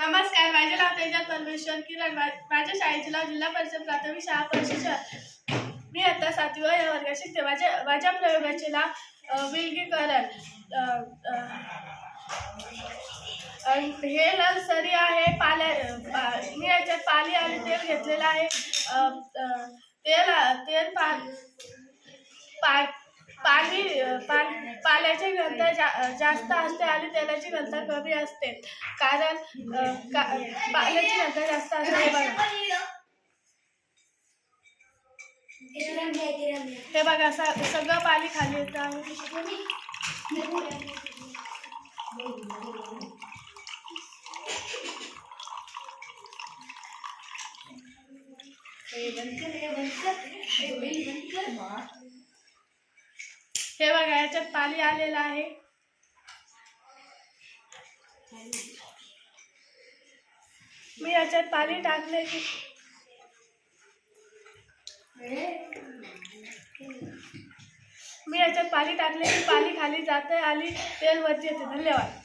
नमस्कार माझे नाव तेजा परमेश्वर किरण. माझ्या शाळेचे नाव जिल्हा परिषद प्राथमिक शाळा परिषद मी आता सातव्या या वर्गात शिकते. माझ्या माझ्या प्रयोगाचे नाव विलगीकरण. हे नर्सरी आहे पाल्या पा- मी याच्यात पाली आणि तेल घेतलेलं आहे. तेल तेल पा पा पाणी त्याची घनता जा जास्त असते आणि तेलाची घनता कमी असते. कारण का पाण्याची घनता जास्त असते हे बघा. हे सगळं पाणी खाली येतं आहे. हे बघा याच्यात पाणी आलेलं आहे. मी याच्यात पाणी टाकले की मी याच्यात पाणी टाकले की पाणी खाली जाते आणि तेल वरती येते. धन्यवाद.